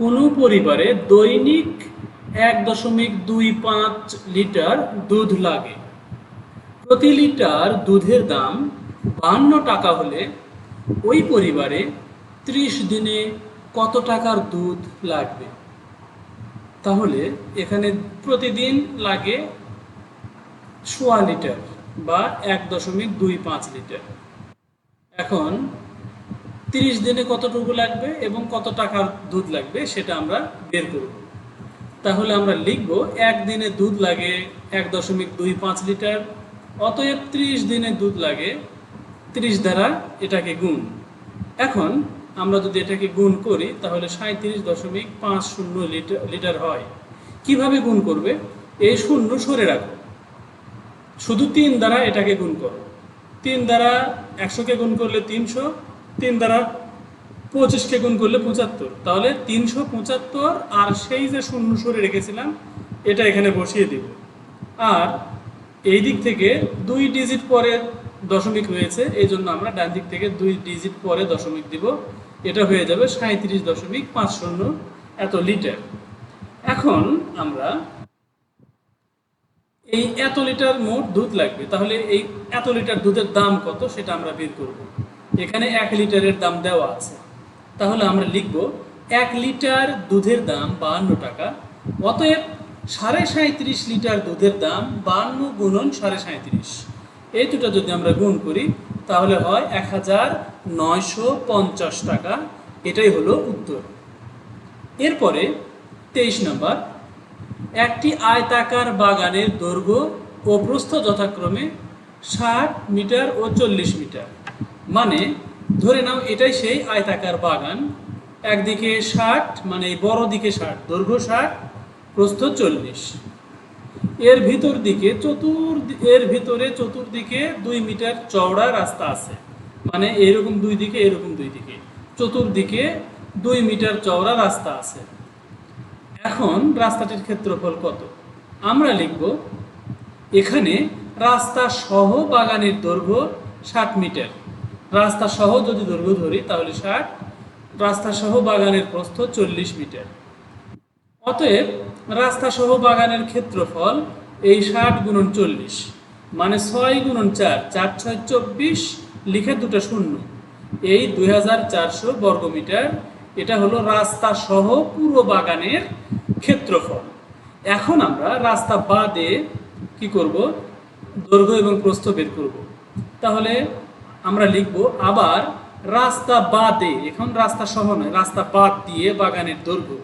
কোনো পরিবারে দৈনিক এক দশমিক দুই পাঁচ লিটার দুধ লাগে। প্রতি লিটার দুধের দাম বান্ন টাকা হলে ওই পরিবারে ত্রিশ দিনে কত টাকার দুধ লাগবে? তাহলে এখানে প্রতিদিন লাগে সোয়া লিটার বা এক দশমিক দুই পাঁচ লিটার। এখন তিরিশ দিনে কতটুকু লাগবে এবং কত টাকার দুধ লাগবে সেটা আমরা বের করব। তাহলে আমরা লিখব, এক দিনে দুধ লাগে এক দশমিক দুই পাঁচ লিটার, অতএব ত্রিশ দিনে দুধ লাগে ত্রিশ দ্বারা এটাকে গুণ। এখন আমরা যদি এটাকে গুণ করি, তাহলে সাঁত্রিশ দশমিক পাঁচ শূন্য লিটার লিটার হয়। কীভাবে গুণ করবে? এই শূন্য সরে রাখো। শুধু তিন দ্বারা এটাকে গুণ করো। তিন দ্বারা একশোকে গুণ করলে তিনশো তিন দ্বারা পঁচিশকে গুণ করলে পঁচাত্তর। তাহলে তিনশো পঁচাত্তর আর সেই যে শূন্য সরে রেখেছিলাম, এটা এখানে বসিয়ে দিব। আর এই দিক থেকে দুই ডিজিট পরে দশমিক হয়েছে, এই জন্য আমরা ডান দিক থেকে দুই ডিজিট পরে দশমিক দিব। এটা হয়ে যাবে সাঁত্রিশ দশমিক পাঁচ শূন্য এত লিটার। এখন আমরা এই এত লিটার মোট দুধ লাগবে। তাহলে এই এত লিটার দুধের দাম কত সেটা আমরা বের করব। এখানে এক লিটারের দাম দেওয়া আছে। তাহলে আমরা লিখব, এক লিটার দুধের দাম বাহান্ন টাকা, অতএব সাড়ে সাঁত্রিশ লিটার দুধের দাম বাহান্ন গুণন সাড়ে সাঁত্রিশ এই দুটো যদি আমরা গুণ করি, তাহলে হয় এক হাজার নয়শো পঞ্চাশ টাকা। এটাই হলো উত্তর। এরপরে তেইশ নম্বর, একটি আয়তাকার বাগানের দৈর্ঘ্য ও প্রস্থ যথাক্রমে ষাট মিটার ও চল্লিশ মিটার। মানে ধরে নাও এটাই সেই আয়তাকার বাগান। একদিকে ষাট মানে বড় দিকে ষাট, দৈর্ঘ্য ষাট, প্রস্থ চল্লিশ। এর ভিতর দিকে চতুর এর ভিতরে চতুর্দিকে দুই মিটার চওড়া রাস্তা আছে। মানে এরকম দুই দিকে, এরকম দুই দিকে। চতুর্দিকে দুই মিটার চওড়া রাস্তা আছে। এখন রাস্তাটির ক্ষেত্রফল কত? আমরা লিখব, এখানে রাস্তা সহ বাগানের দৈর্ঘ্য ষাট মিটার। রাস্তা সহ যদি দৈর্ঘ্য ধরি, তাহলে ষাট। রাস্তা সহ বাগানের প্রস্থ চল্লিশ মিটার। অতএব রাস্তা সহ বাগানের ক্ষেত্রফল এই ষাট গুণন চল্লিশ মানে ছয় গুণন চার চার ছয় চব্বিশ, লিখে দুটো শূন্য। এই দুই হাজার চারশো বর্গমিটার এটা হলো রাস্তা সহ পুরো বাগানের ক্ষেত্রফল। এখন আমরা রাস্তা বাদে কি করব? দৈর্ঘ্য এবং প্রস্থ বের করব। তাহলে আমরা লিখব আবার রাস্তা বাদে, এখন রাস্তা সহ নয়, রাস্তা বাদ দিয়ে বাগানের দৈর্ঘ্য।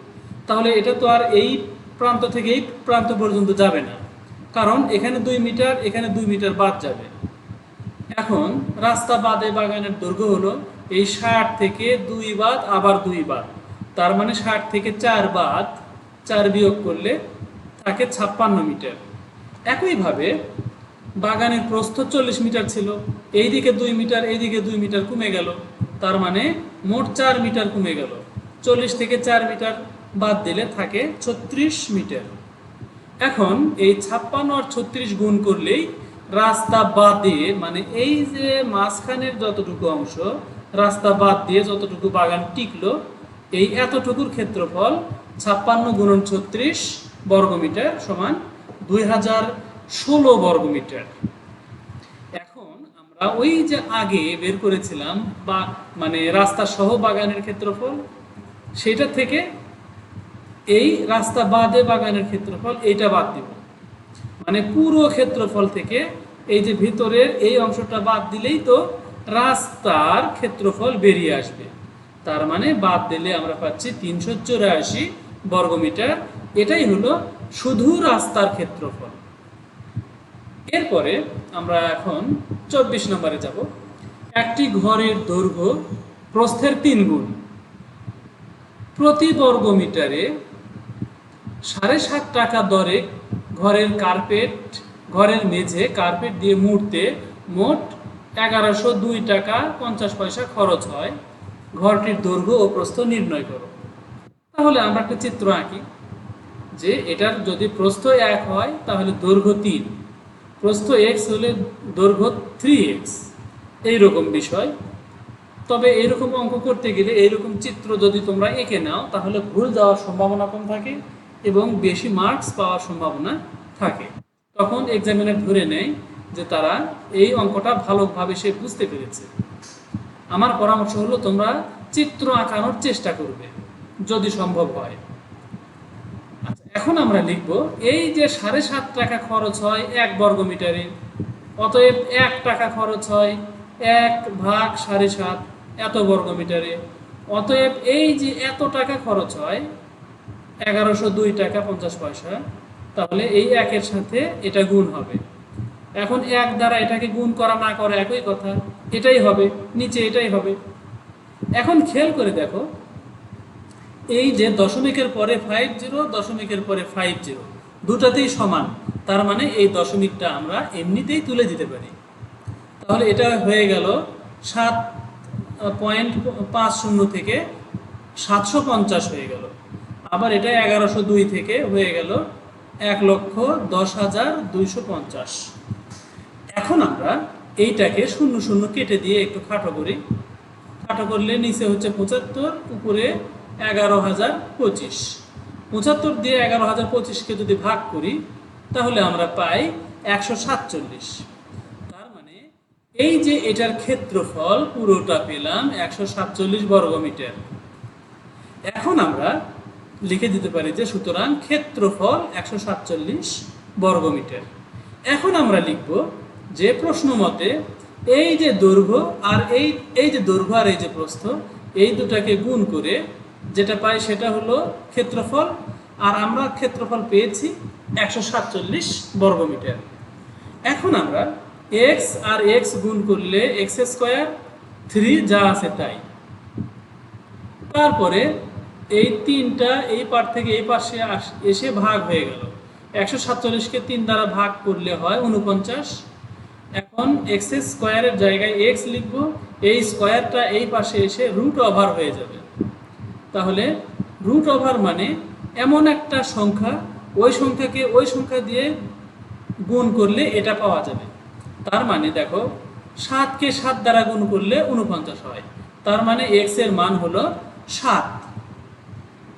তাহলে এটা তো আর এই প্রান্ত থেকে এই প্রান্ত পর্যন্ত যাবে না, কারণ এখানে দুই মিটার, এখানে দুই মিটার বাদ যাবে। এখন রাস্তা বাদে বাগানের দৈর্ঘ্য হলো এই ষাট থেকে দুই বাদ, আবার দুই বাদ। তার মানে ষাট থেকে চার বাদ, চার বিয়োগ করলে থাকে ছাপ্পান্ন মিটার। একইভাবে বাগানের প্রস্থ চল্লিশ মিটার ছিল, এইদিকে দুই মিটার, এইদিকে দুই মিটার কমে গেল। তার মানে মোট চার মিটার কমে গেল। চল্লিশ থেকে চার মিটার বাদ দিলে থাকে ছত্রিশ মিটার। এখন এই ছাপ্পান্ন আর ছত্রিশ গুণ করলেই রাস্তা বাদ দিয়ে মানে এই যে মাঝখানের যতটুকু অংশ, রাস্তা বাদ দিয়ে যতটুকু বাগান টিকলো, এই এতটুকুর ক্ষেত্রফল ছাপ্পান্ন গুণন ছত্রিশ বর্গমিটার সমান দুই হাজার ষোলো বর্গমিটার। এখন আমরা ওই যে আগে বের করেছিলাম বা মানে রাস্তা সহ বাগানের ক্ষেত্রফল, সেটা থেকে এই রাস্তা বাদে বাগানের ক্ষেত্রফল এইটা বাদ দিব। মানে পুরো ক্ষেত্রফল থেকে এই যে ভিতরের এই অংশটা বাদ দিলেই তো রাস্তার ক্ষেত্রফল বেরিয়ে আসবে। তার মানে বাদ দিলে আমরা পাচ্ছি তিনশো চৌরাশি বর্গমিটার। এটাই হলো শুধু রাস্তার ক্ষেত্রফল। এরপরে আমরা এখন চব্বিশ নম্বরে যাব। একটি ঘরের দৈর্ঘ্য প্রস্থের তিন গুণ। প্রতি বর্গ মিটারে সাড়ে সাত টাকা দরে ঘরের কার্পেট, ঘরের মেঝে কার্পেট দিয়ে মুড়তে মোট এগারোশো দুই টাকা পঞ্চাশ পয়সা খরচ হয়। ঘরটির দৈর্ঘ্য ও প্রস্থ নির্ণয় করো। তাহলে আমরা একটা চিত্র আঁকি যে এটার যদি প্রস্থ এক হয়, তাহলে দৈর্ঘ্য তিন। প্রস্থ এক্স হলে দৈর্ঘ্য থ্রি এক্স এইরকম বিষয়। তবে এরকম অঙ্ক করতে গেলে এইরকম চিত্র যদি তোমরা এঁকে নাও, তাহলে ভুল যাওয়ার সম্ভাবনা কম থাকে এবং বেশি মার্কস পাওয়ার সম্ভাবনা থাকে। তখন এক্সামিনার ধরে নেয় যে তারা এই অঙ্কটা ভালোভাবে সে বুঝতে পেরেছে। আমার পরামর্শ হলো, তোমরা চিত্র আঁকানোর চেষ্টা করবে, যদি সম্ভব হয়। এখন আমরা লিখব, এই যে সাড়ে সাত টাকা খরচ হয় এক বর্গ মিটারে অতএব এক টাকা খরচ হয় এক ভাগ সাড়ে সাত এত বর্গ মিটারে অতএব এই যে এত টাকা খরচ হয়, এগারোশো দুই টাকা পঞ্চাশ পয়সা, তাহলে এই একের সাথে এটা গুণ হবে। এখন এক দ্বারা এটাকে গুণ করা না করা একই কথা, এটাই হবে, নিচে এটাই হবে। এখন খেয়াল করে দেখো এই যে দশমিকের পরে ফাইভ জিরো দশমিকের পরে ফাইভ জিরো দুটাতেই সমান। তার মানে এই দশমিকটা আমরা এমনিতেই তুলে দিতে পারি। তাহলে এটা হয়ে গেল সাত পয়েন্ট পাঁচ শূন্য থেকে সাতশো পঞ্চাশ হয়ে গেল। আবার এটা এগারোশো দুই থেকে হয়ে গেল এক লক্ষ দশ হাজার দুইশো পঞ্চাশ। এখন আমরা এইটাকে শূন্য শূন্য কেটে দিয়ে একটু খাটো করি। খাটো করলে নিচে হচ্ছে পঁচাত্তর, উপরে এগারো হাজার পঁচিশ। পঁচাত্তর দিয়ে এগারো হাজার পঁচিশকে যদি ভাগ করি, তাহলে আমরা পাই একশো সাতচল্লিশ। তার মানে এই যে এটার ক্ষেত্রফল, পুরোটা পেলাম একশো সাতচল্লিশ বর্গমিটার। এখন আমরা লিখে দিতে পারি যে সুতরাং ক্ষেত্রফল একশো সাতচল্লিশ বর্গমিটার। এখন আমরা লিখব যে প্রশ্ন মতে এই যে দৈর্ঘ্য আর এই এই যে দৈর্ঘ্য আর এই যে প্রস্থ, এই দুটাকে গুণ করে যেটা পাই সেটা হলো ক্ষেত্রফল, আর আমরা ক্ষেত্রফল পেয়েছি একশো সাতচল্লিশ বর্গমিটার। এখন আমরা এক্স আর এক্স গুণ করলে এক্স স্কোয়ার থ্রি যা আছে তাই। তারপরে এই তিনটা এই পার থেকে এই পাশে এসে ভাগ হয়ে গেল। একশো সাতচল্লিশকে তিন দ্বারা ভাগ করলে হয় উনপঞ্চাশ এখন এক্স স্কোয়ারের জায়গায় এক্স লিখব, এই স্কোয়ারটা এই পাশে এসে রুট ওভার হয়ে যাবে। তাহলে রুট ওভার মানে এমন একটা সংখ্যা, ওই সংখ্যাকে ওই সংখ্যা দিয়ে গুণ করলে এটা পাওয়া যাবে। তার মানে দেখো, সাতকে সাত দ্বারা গুণ করলে উনপঞ্চাশ হয়। তার মানে এক্সের মান হলো সাত।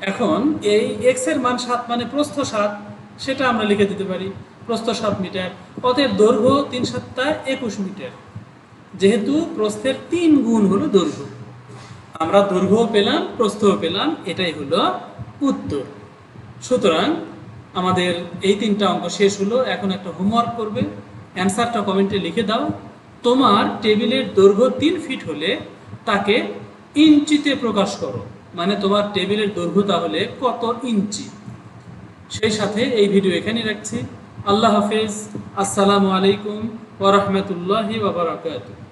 এখন এই এক্সের মান সাত মানে প্রস্থ সাত, সেটা আমরা লিখে দিতে পারি, প্রস্থ সাত মিটার। অতএব দৈর্ঘ্য তিন সাতটা একুশ মিটার। যেহেতু প্রস্থের তিন গুণ হলো দৈর্ঘ্য। আমরা দৈর্ঘ্যও পেলাম প্রস্থও পেলাম, এটাই হলো উত্তর। সুতরাং আমাদের এই তিনটা অঙ্ক শেষ হলো, এখন একটা হোমওয়ার্ক করবে। অ্যান্সারটা কমেন্টে লিখে দাও। তোমার টেবিলের দৈর্ঘ্য তিন ফিট হলে তাকে ইঞ্চিতে প্রকাশ করো। মানে তোমার টেবিলের দৈর্ঘ্য তাহলে কত ইঞ্চি? সেই সাথে এই ভিডিও এখানে রাখছি। আল্লাহ হাফেজ। আসসালামু আলাইকুম ওরহমতুল্লাহি বাবরাকাতুহ